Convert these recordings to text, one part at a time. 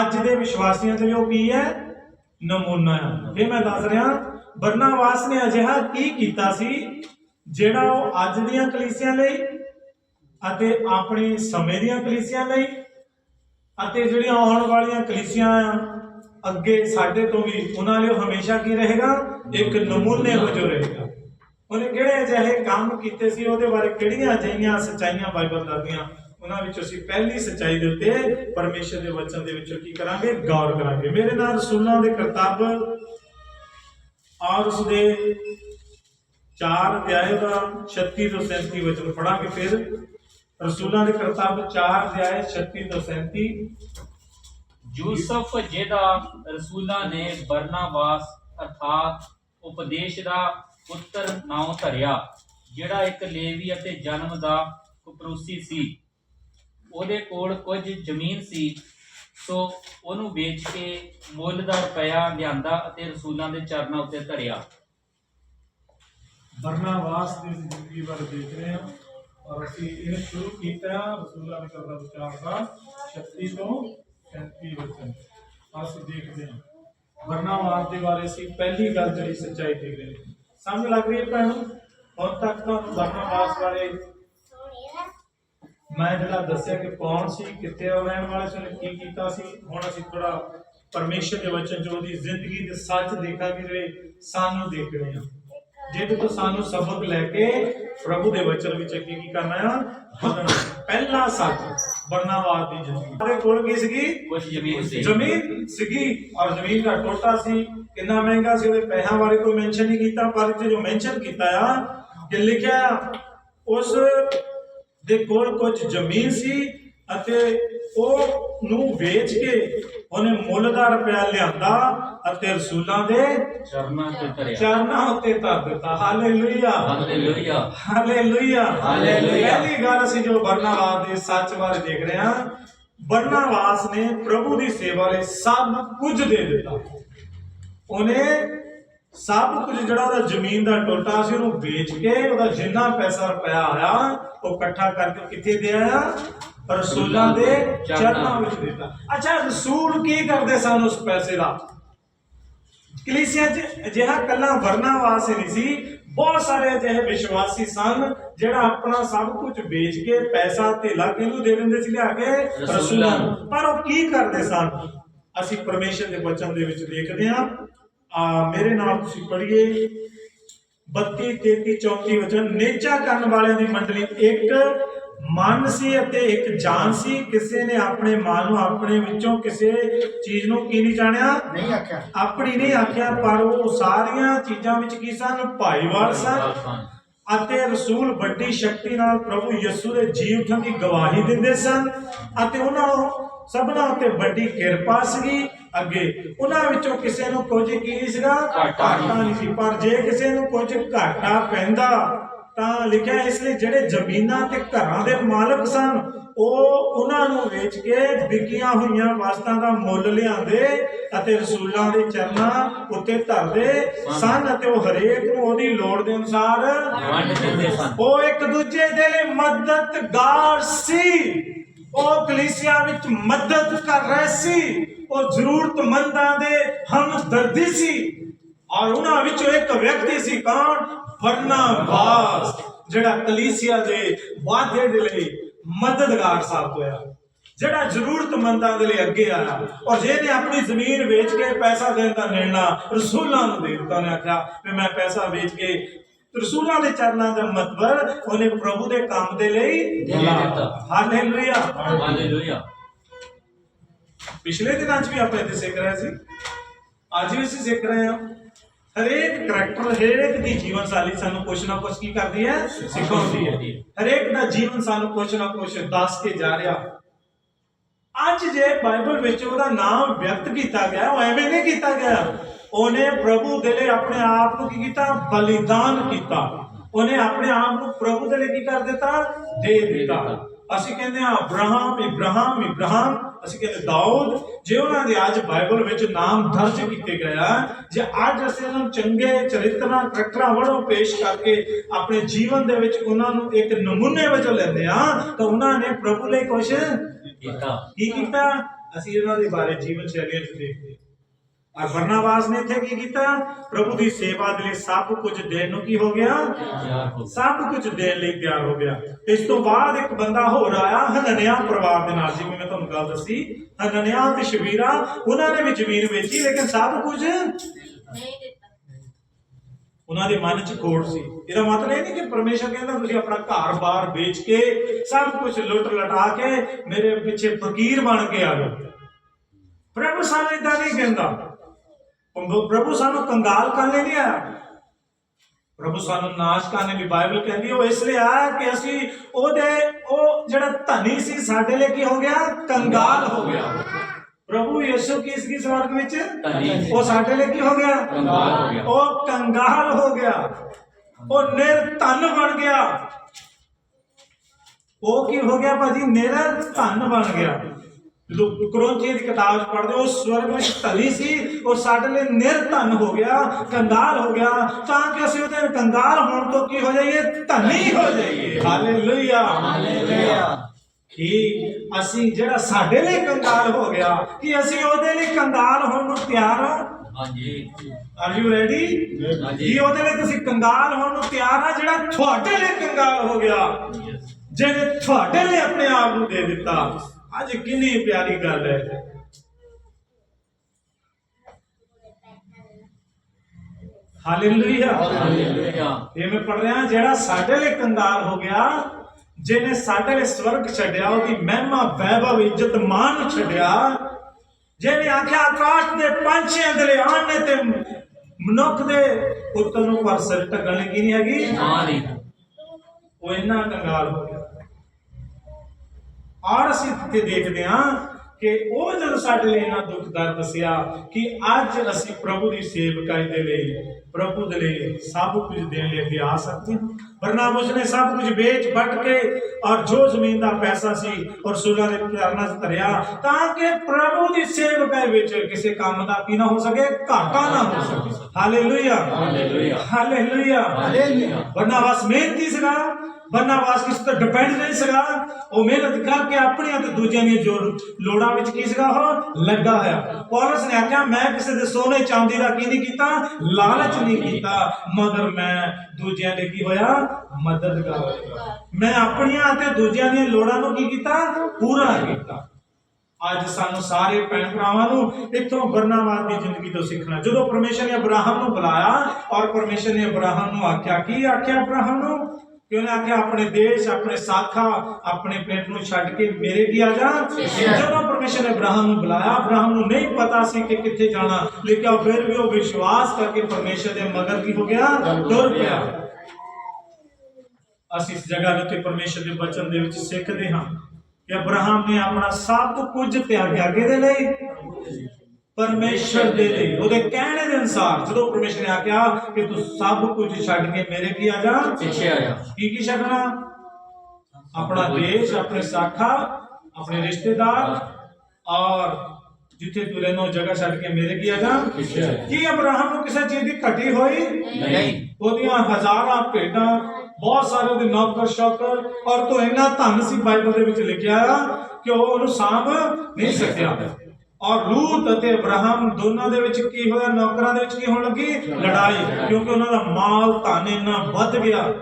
ਅੱਜ ਦੇ ਵਿਸ਼ਵਾਸੀਆਂ ਦੇ ਲਈ ਉਹ ਕੀ ਹੈ? ਨਮੂਨਾ ਹੈ। ਇਹ ਮੈਂ ਦੱਸ ਰਿਹਾ, ਬਰਨਾਵਾਸ ਨੇ ਅਜਿਹਾ ਕੀ ਕੀਤਾ ਸੀ ਜਿਹੜਾ ਉਹ ਅੱਜ ਦੀਆਂ ਕਲੀਸਿਆਂ ਲਈ ਅਤੇ ਆਪਣੇ ਸਮੇਂ ਦੀਆਂ ਕਲੀਸਿਆਂ ਲਈ ਅਤੇ ਜਿਹੜੀਆਂ ਆਉਣ ਵਾਲੀਆਂ ਕਲੀਸਿਆਂ ਆ, ਅੱਗੇ ਸਾਡੇ ਤੋਂ ਵੀ ਉਹਨਾਂ ਲਈ ਉਹ ਹਮੇਸ਼ਾ ਕੀ ਰਹੇਗਾ? ਇੱਕ ਨਮੂਨੇ ਵਜੋਂ ਰਹੇਗਾ। ਉਹਨੇ ਕਿਹੜੇ ਅਜਿਹੇ ਕੰਮ ਕੀਤੇ ਸੀ? ਉਹਦੇ ਬਾਰੇ ਕਿਹੜੀਆਂ ਅਜਿਹੀਆਂ ਸੱਚਾਈਆਂ ਬਾਈਬਲ ਦੱਸਦੀਆਂ? ਉਹਨਾਂ ਵਿੱਚ ਅਸੀਂ ਪਹਿਲੀ ਸੱਚਾਈ ਦੇ ਉੱਤੇ ਪਰਮੇਸ਼ਰ ਦੇ ਵਚਨ ਦੇ ਵਿੱਚੋਂ ਕੀ ਕਰਾਂਗੇ? ਗੌਰ ਕਰਾਂਗੇ। ਮੇਰੇ ਨਾਲ ਰਸੂਲਾਂ ਦੇ ਕਰਤੱਵ ਔਰ ਉਸ ਦੇ 4 ਅਧਿਆਇ ਦਾ 36 ਤੋਂ 37 ਵਚਨ ਪੜਾਂਗੇ ਫਿਰ। ਰਸੂਲਾਂ ਦੇ ਕਰਤੱਵ 4 ਅਧਿਆਇ 36 ਤੋਂ 37 ਯੂਸਫ ਜਿਹੜਾ ਰਸੂਲਾਂ ਨੇ ਬਰਨਾਵਾਸ ਅਰਥਾਤ ਉਪਦੇਸ਼ ਦਾ ਪੁੱਤਰ ਨਾਉ ਧਰਿਆ, ਜਿਹੜਾ ਇੱਕ ਲੇਵੀ ਅਤੇ ਜਨਮ ਦਾ ਕੁਪਰੂਸੀ ਸੀ। ਉਹਦੇ ਕੋਲ ਕੁਝ ਜ਼ਮੀਨ ਸੀ, ਸੋ ਉਹਨੂੰ ਵੇਚ ਕੇ ਮੁੱਲ ਦਾ ਰੁਪਇਆ ਲਿਆਂਦਾ ਅਤੇ ਰਸੂਲਾਂ ਦੇ ਚਰਨਾਂ ਉੱਤੇ ਧਰਿਆ। ਬਰਨਾਵਾਸ ਦੀ ਜ਼ਿੰਦਗੀ ਬਾਰੇ ਦੇਖ ਰਹੇ ਹਾਂ ਔਰ ਅਸੀਂ ਇਹ ਸ਼ੁਰੂ ਕੀਤਾ ਰਸੂਲਾਂ ਦੇ ਕਰਦਾ ਵਿਚਾਰ ਦਾ 36 ਤੋਂ 37 ਵਚਨ। ਅਸੀਂ ਦੇਖਦੇ ਹਾਂ। ਬਰਨਾਵਾਸ ਦੇ ਬਾਰੇ ਅਸੀਂ ਪਹਿਲੀ ਗੱਲ ਜਿਹੜੀ ਸੱਚਾਈ ਦੇਖ ਰਹੇ ਹਾਂ। ਸਮਝ ਲੱਗ ਰਹੀ ਹੈ ਭੈਣ? ਹੁਣ ਤੱਕ ਤੁਹਾਨੂੰ ਬਰਨਾਵਾਸ ਬਾਰੇ ਮੈਂ ਜਿਹੜਾ ਦੱਸਿਆ ਕਿ ਕੌਣ ਸੀ ਕਿੱਥੇ ਉਹ ਰਹਿਣ ਵਾਲੇ ਸੀ ਉਹਨੇ ਕੀ ਕੀਤਾ ਸੀ ਹੁਣ ਅਸੀਂ ਥੋੜਾ ਪਰਮੇਸ਼ਰ ਦੇ ਵਚਨ ਜੋ ਉਹਦੀ ਜ਼ਿੰਦਗੀ ਦੇ ਸੱਚ ਦੇਖਾਂਗੇ ਜਿਹੜੇ ਸਾਨੂੰ ਦੇਖਣੇ ਆ ਜਿਹਦੇ ਤੋਂ ਸਾਨੂੰ ਸਬਕ ਲੈ ਕੇ ਪ੍ਰਭੂ ਦੇ ਵਚਨ ਵਿੱਚ ਅੱਗੇ ਕੀ ਕਰਨਾ ਆ? ਵਧਣਾ। ਪਹਿਲਾ ਸੱਚ ਬਰਨਾਵਾਸ ਦੀ ਜ਼ਿੰਦਗੀ ਉਹਦੇ ਕੋਲ ਕੀ ਸੀਗੀ? ਕੁਝ ਜ਼ਮੀਨ ਸੀ। ਜ਼ਮੀਨ ਸੀਗੀ ਔਰ ਜ਼ਮੀਨ ਦਾ ਟੋਟਾ ਸੀ। ਕਿੰਨਾ ਮਹਿੰਗਾ ਸੀ? ਉਹਦੇ ਪੈਸਿਆਂ ਬਾਰੇ ਕੋਈ ਮੈਂਸ਼ਨ ਨਹੀਂ ਕੀਤਾ ਪਰ ਜੋ ਮੈਂਸ਼ਨ ਕੀਤਾ ਆ ਕਿ ਲਿਖਿਆ ਉਸ ਦੇ ਕੋਲ ਕੁਝ ਜ਼ਮੀਨ ਸੀ ਅਤੇ ਉਹ ਨੂੰ ਵੇਚ ਕੇ ਉਹਨੇ ਮੁੱਲ ਦਾ ਰੁਪਇਆ ਲਿਆਂਦਾ ਅਤੇ ਰਸੂਲਾਂ ਦੇ ਚਰਨਾਂ ਤੇ ਧਰਿਆ। ਚਰਨਾਂ ਉੱਤੇ ਧਰ ਦਿੱਤਾ। ਹਾਲੇਲੂਇਆ। ਹਾਲੇਲੂਇਆ। ਹਾਲੇਲੂਇਆ। ਹਾਲੇਲੂਇਆ। ਪਹਿਲੀ ਗੱਲ ਅਸੀਂ ਜੋ ਬਰਨਾਵਾਸ ਦੇ ਸੱਚ ਬਾਰੇ ਦੇਖ ਰਹੇ ਹਾਂ ਬਰਨਾਵਾਸ ਨੇ ਪ੍ਰਭੂ ਦੀ ਸੇਵਾ ਲਈ ਸਭ ਕੁਝ ਦੇ ਦਿੱਤਾ। ਉਹਨੇ ਸਭ ਕੁਝ ਜਿਹੜਾ ਉਹਦਾ ਜ਼ਮੀਨ ਦਾ ਟੋਟਾ ਸੀ, ਉਹਨੂੰ ਵੇਚ ਕੇ ਉਹਦਾ ਜਿੰਨਾ ਪੈਸਾ ਰੁਪਇਆ ਆਇਆ, ਉਹ ਇਕੱਠਾ ਕਰਕੇ ਕਿੱਥੇ ਦੇ ਆਇਆ? ਰਸੂਲਾਂ ਦੇ ਚਰਨਾਂ ਵਿੱਚ ਦਿੱਤਾ। ਅੱਛਾ, ਰਸੂਲ ਕੀ ਕਰਦੇ ਸਨ ਉਸ ਪੈਸੇ ਦਾ? ਕਲੀਸਿਆ 'ਚ ਅਜਿਹਾ ਕੱਲਾ ਵਰਨਾਵਾਸ ਹੀ ਨਹੀਂ ਸੀ। ਬਹੁਤ ਸਾਰੇ ਅਜਿਹੇ ਵਿਸ਼ਵਾਸੀ ਸਨ, ਜਿਹੜਾ ਆਪਣਾ ਸਭ ਕੁਝ ਵੇਚ ਕੇ ਪੈਸਾ ਤੇ ਲਾ ਕੇ ਨੂੰ ਦੇ ਦਿੰਦੇ ਸੀ ਲਿਆ ਕੇ ਰਸੂਲਾਂ ਨੂੰ। ਪਰ ਉਹ ਕੀ ਕਰਦੇ ਸਨ? ਅਸੀਂ ਪਰਮੇਸ਼ਰ ਦੇ ਬਚਨ ਦੇ ਵਿੱਚ ਦੇਖਦੇ ਹਾਂ। ਆ ਮੇਰੇ ਨਾਲ ਤੁਸੀਂ ਪੜ੍ਹੀਏ। 32 33 34 ਵਚਨ ਨੇਚਾ ਕਰਨ ਵਾਲਿਆਂ ਦੀ ਮੰਡਲੀ ਇੱਕ ਮਨ ਸੀ ਅਤੇ ਇੱਕ ਜਾਨ ਸੀ। ਕਿਸੇ ਨੇ ਆਪਣੇ ਮਨ ਨੂੰ ਆਪਣੇ ਵਿੱਚੋਂ ਕਿਸੇ ਚੀਜ਼ ਨੂੰ ਕੀ ਨਹੀਂ ਜਾਣਿਆ? ਨਹੀਂ ਆਖਿਆ। ਆਪਣੀ ਨਹੀਂ ਆਖਿਆ ਪਰ ਉਹ ਸਾਰੀਆਂ ਚੀਜ਼ਾਂ ਵਿੱਚ ਕੀ ਸਨ? ਭਾਈਵਾਲ ਸਨ। ਅਤੇ ਰਸੂਲ ਵੱਡੀ ਸ਼ਕਤੀ ਨਾਲ ਪ੍ਰਭੂ ਯਿਸੂ ਦੇ ਜੀ ਉਠਣ ਦੀ ਗਵਾਹੀ ਦਿੰਦੇ ਸਨ। ਅਤੇ ਉਹਨਾਂ ਨੂੰ ਸਭਨਾਂ ਉੱਤੇ ਵੱਡੀ ਕਿਰਪਾ ਸੀਗੀ। ਅੱਗੇ। ਉਹਨਾਂ ਵਿੱਚੋਂ ਕਿਸੇ ਨੂੰ ਕੁਝ ਕੀ ਸੀਗਾ ਘਾਟਾ ਨਹੀਂ ਘਾਟਾ ਨਹੀਂ ਸੀ। ਪਰ ਜੇ ਕਿਸੇ ਨੂੰ ਕੁਝ ਘਾਟਾ ਪੈਂਦਾ ਤਾਂ ਲਿਖਿਆ ਇਸ ਲਈ ਜਿਹੜੇ ਜ਼ਮੀਨਾਂ ਤੇ ਘਰਾਂ ਦੇ ਮਾਲਕ ਸਨ ਉਹ ਉਹਨਾਂ ਨੂੰ ਵੇਚ ਕੇ ਵਿਕੀਆਂ ਹੋਈਆਂ ਵਸਤਾਂ ਦਾ ਮੁੱਲ ਲਿਆਂਦੇ ਅਤੇ ਰਸੂਲਾਂ ਦੇ ਚਰਨਾਂ ਉੱਤੇ ਧਰਦੇ ਸਨ ਅਤੇ ਉਹ ਹਰੇਕ ਨੂੰ ਉਹਦੀ ਲੋੜ ਦੇ ਅਨੁਸਾਰ ਵੰਡ ਦਿੰਦੇ ਸਨ। ਉਹ ਇੱਕ ਦੂਜੇ ਦੇ ਲਈ ਮਦਦਗਾਰ ਸੀ। ਉਹ ਕਲੀਸਿਆ ਵਿੱਚ ਮਦਦ ਕਰ ਰਹੇ ਸੀ। ਉਹ ਜ਼ਰੂਰਤਮੰਦਾਂ ਦੇ ਹਮਦਰਦੀ ਸੀ। ਔਰ ਉਹਨਾਂ ਵਿੱਚੋਂ ਇੱਕ ਵਿਅਕਤੀ ਸੀ ਕੌਣ? ਬਰਨਾਬਾਸ, ਜਿਹੜਾ ਕਲੀਸਿਆ ਦੇ ਵਾਅਦੇ ਦੇ ਲਈ ਮਦਦਗਾਰ ਸਾਬਤ ਹੋਇਆ। ਜਿਹੜਾ ਜ਼ਰੂਰਤਮੰਦਾਂ ਦੇ ਲਈ ਅੱਗੇ ਆਇਆ। ਔਰ ਜਿਹਨੇ ਆਪਣੀ ਜ਼ਮੀਨ ਵੇਚ ਕੇ ਪੈਸਾ ਦੇਣ ਦਾ ਨਿਰਣਾ ਰਸੂਲਾਂ ਨੂੰ ਦੇ ਦਿੱਤਾ ਨੇ ਆਖਿਆ ਵੀ ਮੈਂ ਪੈਸਾ ਵੇਚ ਕੇ ਰਸੂਲਾਂ ਦੇ ਚਰਨਾਂ ਦਾ ਮਤਲਬ ਉਹਨੇ ਪ੍ਰਭੂ ਦੇ ਕੰਮ ਦੇ ਲਈ ਦਿੱਤਾ। ਹਾਲੇਲੂਇਆ ਹਾਲੇਲੂਇਆ ਪਿਛਲੇ ਦਿਨਾਂ 'ਚ ਵੀ ਆਪਾਂ ਇੱਥੇ ਸਿੱਖ ਰਹੇ ਸੀ। ਅੱਜ ਵੀ ਅਸੀਂ ਸਿੱਖ ਰਹੇ ਹਾਂ। ਹਰੇਕ ਕਰੈਕਟਰ ਹਰੇਕ ਦੀ ਜੀਵਨ ਸ਼ੈਲੀ ਸਾਨੂੰ ਕੁਛ ਨਾ ਕੁਛ ਕੀ ਕਰਦੀ ਹੈ? ਸਿਖਾਉਂਦੀ ਹੈ। ਹਰੇਕ ਦਾ ਜੀਵਨ ਸਾਨੂੰ ਕੁਛ ਨਾ ਕੁਛ ਦੱਸ ਕੇ ਜਾ ਰਿਹਾ। ਅੱਜ ਜੇ ਬਾਈਬਲ ਵਿੱਚ ਉਹਦਾ ਨਾਮ ਵਿਅਕਤ ਕੀਤਾ ਗਿਆ ਉਹ ਐਵੇਂ ਨਹੀਂ ਕੀਤਾ ਗਿਆ। ਉਹਨੇ ਪ੍ਰਭੂ ਦੇ ਲਈ ਆਪਣੇ ਆਪ ਨੂੰ ਕੀ ਕੀਤਾ? ਬਲੀਦਾਨ ਕੀਤਾ। ਉਹਨੇ ਆਪਣੇ ਆਪ ਨੂੰ ਪ੍ਰਭੂ ਦੇ ਲਈ ਕੀ ਕਰ ਦਿੱਤਾ? ਦੇ ਦਿੱਤਾ। ਅਸੀਂ ਕਹਿੰਦੇ ਆ ਅਬਰਾਹਮ, ਇਬਰਾਹਿਮ ਇਬਰਾਹਿਮ। ਅਸੀਂ ਕਹਿੰਦੇ, ਦਾਊਦ, ਜੇ ਉਹਨਾਂ ਦੇ ਅੱਜ ਬਾਈਬਲ ਵਿੱਚ ਨਾਮ ਦਰਜ ਕੀਤੇ ਗਿਆ ਜੇ ਅੱਜ ਅਸੀਂ ਉਹਨਾਂ ਨੂੰ ਚੰਗੇ ਚਰਿੱਤਰਾਂ ਕਰੈਕਟਰਾਂ ਵੱਲੋਂ ਪੇਸ਼ ਕਰਕੇ ਆਪਣੇ ਜੀਵਨ ਦੇ ਵਿੱਚ ਉਹਨਾਂ ਨੂੰ ਇੱਕ ਨਮੂਨੇ ਵਜੋਂ ਲੈਂਦੇ ਆ, ਤਾਂ ਉਹਨਾਂ ਨੇ ਪ੍ਰਭੂ ਲਈ ਕੁਝ ਕੀਤਾ। ਕੀ ਕੀਤਾ? ਅਸੀਂ ਇਹਨਾਂ ਦੇ ਬਾਰੇ ਜੀਵਨ ਸ਼ੈਲੀਆਂ 'ਚ ਦੇਖਦੇ ਹਾਂ। ਔਰ ਬਰਨਾਬਾਸ ਨੇ ਇੱਥੇ ਕੀ ਕੀਤਾ? ਪ੍ਰਭੂ ਦੀ ਸੇਵਾ ਦੇ ਲਈ ਸਭ ਕੁਝ ਦੇਣ ਨੂੰ ਕੀ ਹੋ ਗਿਆ? ਸਭ ਕੁਝ ਦੇਣ ਲਈ ਤਿਆਰ ਹੋ ਗਿਆ। ਇਸ ਤੋਂ ਬਾਅਦ ਇੱਕ ਬੰਦਾ ਹੋਰ ਆਇਆ ਹਨਨਿਆ ਪਰਿਵਾਰ ਦੇ ਨਾਲ ਜਿਵੇਂ ਮੈਂ ਤੁਹਾਨੂੰ ਗੱਲ ਦੱਸੀ ਹਨਨਿਆ ਤੇ ਸ਼ਬੀਰਾ ਉਹਨਾਂ ਨੇ ਵੀ ਜ਼ਮੀਨ ਵੇਚੀ ਲੇਕਿਨ ਸਭ ਕੁਝ ਨਹੀਂ ਦਿੱਤਾ। ਉਹਨਾਂ ਦੇ ਮਨ 'ਚ ਖੋੜ ਸੀ। ਇਹਦਾ ਮਤਲਬ ਇਹ ਨਹੀਂ ਕਿ ਪਰਮੇਸ਼ਰ ਕਹਿੰਦਾ ਤੁਸੀਂ ਆਪਣਾ ਘਰ-ਬਾਰ ਵੇਚ ਕੇ ਸਭ ਕੁਝ ਲੁੱਟ ਲਟਾ ਕੇ ਮੇਰੇ ਪਿੱਛੇ ਫਕੀਰ ਬਣ ਕੇ ਆ ਜਾਓ। ਪ੍ਰਭੂ ਸਾਨੂੰ ਇਦਾਂ ਨਹੀਂ ਕਹਿੰਦਾ। ਸਾਨੂੰ ਕੰਗਾਲ ਕਰਨ ਲਈ ਨਹੀਂ ਆਇਆ। ਪ੍ਰਭੂ ਸਾਨੂੰ ਨਾਸ਼ ਕਰਨ ਲਈ ਵੀ ਬਾਈਬਲ ਕਹਿੰਦੀ ਉਹ ਇਸ ਲਈ ਆਇਆ ਕਿ ਅਸੀਂ ਉਹਦੇ ਉਹ ਜਿਹੜਾ ਧਨੀ ਸੀ ਸਾਡੇ ਲਈ ਕੀ ਹੋ ਗਿਆ? ਕੰਗਾਲ ਹੋ ਗਿਆ। ਪ੍ਰਭੂ ਯਿਸੂ ਕਿਸ ਕੀ ਸਵਰਗ ਵਿੱਚ? ਧਨੀ। ਉਹ ਸਾਡੇ ਲਈ ਕੀ ਹੋ ਗਿਆ? ਕੰਗਾਲ ਹੋ ਗਿਆ। ਉਹ ਕੰਗਾਲ ਹੋ ਗਿਆ। ਉਹ ਨਿਰਧਨ ਬਣ ਗਿਆ। ਉਹ ਕੀ ਹੋ ਗਿਆ ਭਾਜੀ? ਨਿਰਧਨ ਬਣ ਗਿਆ। ਕਰੋਂਚੀ ਦੀ ਕਿਤਾਬ ਪੜ੍ਹਦੇ ਉਹ ਸਵਰਗ ਵਿੱਚ ਧਨੀ ਸੀ ਉਹ ਸਾਡੇ ਲਈ ਨਿਰਧਨ ਹੋ ਗਿਆ ਕੰਗਾਲ ਹੋ ਗਿਆ। ਤਾਂ ਕਿ ਅਸੀਂ ਉਹਦੇ ਕੰਗਾਲ ਹੋਣ ਤੋਂ ਕੀ ਹੋ ਜਾਈਏ? ਧਨੀ ਹੋ ਜਾਈਏ। ਹਾਲੇਲੂਇਆ। ਹਾਲੇਲੂਇਆ। ਕਿ ਅਸੀਂ ਜਿਹੜਾ ਸਾਡੇ ਲਈ ਕੰਗਾਲ ਹੋ ਗਿਆ ਕਿ ਅਸੀਂ ਉਹਦੇ ਲਈ ਕੰਗਾਲ ਹੋਣ ਨੂੰ ਤਿਆਰ ਹਾਂ ਹਾਂਜੀ। ਆਰ ਯੂ ਰੈਡੀ ਹਾਂਜੀ। ਜੀ ਉਹਦੇ ਲਈ ਤੁਸੀਂ ਕੰਗਾਲ ਹੋਣ ਨੂੰ ਤਿਆਰ ਆ ਜਿਹੜਾ ਤੁਹਾਡੇ ਲਈ ਕੰਗਾਲ ਹੋ ਗਿਆ? ਜਿਹਨੇ ਤੁਹਾਡੇ ਲਈ ਆਪਣੇ ਆਪ ਨੂੰ ਦੇ ਦਿੱਤਾ। ਅੱਜ ਕਿੰਨੀ ਪਿਆਰੀ ਗੱਲ ਹੈ। ਹਾਲੇਲੂਇਆ। ਹਾਲੇਲੂਇਆ। ਇਹ ਮੈਂ ਪੜ ਰਿਹਾ ਜਿਹੜਾ ਸਾਡੇ ਲਈ ਕੰਗਾਲ ਹੋ ਗਿਆ ਜਿਹਨੇ ਸਾਡੇ ਲਈ ਸਵਰਗ ਛੱਡਿਆ ਉਹਦੀ ਮਹਿਮਾ ਵੈਭਵ ਇੱਜ਼ਤ ਮਾਨ ਛੱਡਿਆ ਜਿਹਨੇ ਆਖਿਆ ਆਕਾਸ਼ ਦੇ ਪੰਛੀਆਂ ਦੇ ਲਈ ਆਣੇ ਤੇ ਮਨੁੱਖ ਦੇ ਪੁੱਤਰ ਨੂੰ ਪਰ ਸਿਰ ਲੱਗੀ ਨਹੀਂ ਹੈਗੀ। ਹਾਂ ਨਹੀਂ ਉਹ ਇੰਨਾ ਕੰਗਾਲ ਹੋ ਗਿਆ। ਔਰ ਅਸੀਂ ਇੱਥੇ ਦੇਖਦੇ ਹਾਂ ਕਿ ਉਹ ਜਦੋਂ ਸਾਡੇ ਲਈ ਇਹਨਾਂ ਦੁੱਖ ਦਰਦ ਦੱਸਿਆ ਕਿ ਅੱਜ ਅਸੀਂ ਪ੍ਰਭੂ ਦੀ ਸੇਵਕਾਈ ਦੇ ਲਈ ਪ੍ਰਭੂ ਦੇ ਲਈ ਸਭ ਕੁਝ ਦੇਣ ਲਈ ਅੱਗੇ ਆ ਸਕਦੇ ਹਾਂ। ਬਰਨਾਬਸ ਨੇ ਸਭ ਕੁਝ ਵੇਚ ਵੱਟ ਕੇ ਔਰ ਜੋ ਜ਼ਮੀਨ ਦਾ ਪੈਸਾ ਸੀ ਔਰ ਸੂਲਾਂ ਦੇ ਚਰਨਾਂ 'ਚ ਧਰਿਆ ਤਾਂ ਕਿ ਪ੍ਰਭੂ ਦੀ ਸੇਵਕਾਈ ਵਿੱਚ ਕਿਸੇ ਕੰਮ ਦਾ ਕੀ ਨਾ ਹੋ ਸਕੇ ਘਾਟਾ ਨਾ ਹੋ ਸਕੇ। Hallelujah hallelujah hallelujah hallelujah Barnabas ਮਿਹਨਤੀ ਸੀਗਾ ਬਰਨਾਬਾਸ ਕਿਸ ਤੇ ਡਿਪੈਂਡ ਨਹੀਂ ਸੀਗਾ। ਉਹ ਮਿਹਨਤ ਕਰਕੇ ਆਪਣੀਆਂ ਤੇ ਦੂਜਿਆਂ ਦੀਆਂ ਲੋੜਾਂ ਵਿੱਚ ਕੀ ਸੀਗਾ, ਉਹ ਲੱਗਾ ਹੋਇਆ। ਪੌਲਸ ਨੇ ਆਖਿਆ, ਮੈਂ ਕਿਸੇ ਦੇ ਸੋਨੇ ਚਾਂਦੀ ਦਾ ਕੀ ਨਹੀਂ ਕੀਤਾ, ਲਾਲਚ ਨਹੀਂ ਕੀਤਾ। ਮਗਰ ਮੈਂ ਦੂਜਿਆਂ ਦੇ ਕੀ ਹੋਇਆ? ਮਦਦਗਾਰ ਹੋਇਆ ਮੈਂ ਆਪਣੀਆਂ ਤੇ ਦੂਜਿਆਂ ਦੀਆਂ ਲੋੜਾਂ ਨੂੰ ਕੀ ਕੀਤਾ? ਪੂਰਾ ਕੀਤਾ। ਅੱਜ ਸਾਨੂੰ ਸਾਰੇ ਭੈਣ ਭਰਾਵਾਂ ਨੂੰ ਇੱਥੋਂ ਬਰਨਾਬਾਦ ਦੀ ਜ਼ਿੰਦਗੀ ਤੋਂ ਸਿੱਖਣਾ। ਜਦੋਂ ਪਰਮੇਸ਼ਰ ਨੇ ਅਬਰਾਹਮ ਨੂੰ ਬੁਲਾਇਆ ਔਰ ਪਰਮੇਸ਼ਰ ਨੇ ਅਬਰਾਹਮ ਨੂੰ ਆਖਿਆ, ਕੀ ਆਖਿਆ ਅਬਰਾਹਮ ਨੂੰ? ਕਿ ਉਹਨੇ ਆਖਿਆ ਆਪਣੇ ਦੇਸ਼ ਆਪਣੇ ਸਾਖਾ ਆਪਣੇ ਪਿੰਡ ਨੂੰ ਛੱਡ ਕੇ ਮੇਰੇ ਕੀ ਆ ਜਾ ਜਦੋਂ ਪਰਮੇਸ਼ਰ ਨੇ ਅਬਰਾਹਮ ਨੂੰ ਬੁਲਾਇਆ ਅਬਰਾਹਮ ਨੂੰ ਨਹੀਂ ਪਤਾ ਸੀ ਕਿ ਕਿੱਥੇ ਜਾਣਾ। ਲੇਕਿਨ ਫਿਰ ਵੀ ਉਹ ਵਿਸ਼ਵਾਸ ਕਰਕੇ ਪਰਮੇਸ਼ਰ ਦੇ ਮਗਰ ਕੀ ਹੋ ਗਿਆ ਤੁਰ ਪਿਆ। ਅਸੀਂ ਇਸ ਜਗ੍ਹਾ ਦੇ ਉੱਤੇ ਪਰਮੇਸ਼ਰ ਦੇ ਬਚਨ ਦੇ ਵਿੱਚ ਸਿੱਖਦੇ ਹਾਂ ਕਿ ਅਬਰਾਹਮ ਨੇ ਆਪਣਾ ਸਭ ਕੁਝ ਤਿਆਗਿਆ ਕਿਹਦੇ ਲਈ। ਪਰਮੇਸ਼ਰ ਦੇ ਲਈ। ਉਹਦੇ ਕਹਿਣੇ ਦੇ ਅਨੁਸਾਰ ਜਦੋਂ ਪਰਮੇਸ਼ਰ ਨੇ ਆਖਿਆ ਕਿ ਤੂੰ ਸਭ ਕੁਝ ਛੱਡ ਕੇ ਮੇਰੇ ਕੀ ਆ ਜਾ? ਪਿੱਛੇ ਆ ਜਾ। ਕੀ ਕੀ ਛੱਡਣਾ? ਆਪਣਾ ਦੇਸ਼ ਆਪਣੇ ਸਾਖਾ ਆਪਣੇ ਰਿਸ਼ਤੇਦਾਰ ਔਰ ਜਿੱਥੇ ਤੂੰ ਰਹਿਣਾ ਉਹ ਜਗ੍ਹਾ ਛੱਡ ਕੇ ਮੇਰੇ ਕੀ ਆ ਜਾ? ਪਿੱਛੇ ਆ ਜਾ। ਕੀ ਅਬਰਾਹਮ ਨੂੰ ਕਿਸੇ ਚੀਜ਼ ਦੀ ਘਟੀ ਹੋਈ? ਨਹੀਂ। ਉਹਦੀਆਂ ਹਜ਼ਾਰਾਂ ਭੇਡਾਂ ਬਹੁਤ ਸਾਰੇ ਉਹਦੇ ਨੌਕਰ ਸ਼ੌਕਰ ਔਰ ਤੋਂ ਇੰਨਾ ਧਨ ਸੀ ਬਾਈਬਲ ਦੇ ਵਿੱਚ ਲਿਖਿਆ ਆ ਕਿ ਉਹ ਉਹਨੂੰ ਸਾਂਭ ਨਹੀਂ ਸਕਿਆ। ਔਰ ਲੂਤ ਅਤੇ ਅਬਰਾਹਮ ਦੋਨਾਂ ਦੇ ਵਿੱਚ ਕੀ ਹੋਇਆ? ਨੌਕਰਾਂ ਦੇ ਵਿੱਚ ਕੀ ਹੋਣ ਲੱਗੀ? ਲੜਾਈ। ਕਿਉਂਕਿ ਉਹਨਾਂ ਦਾ ਮਾਲ ਧਨ ਇੰਨਾ ਵੱਧ ਗਿਆ।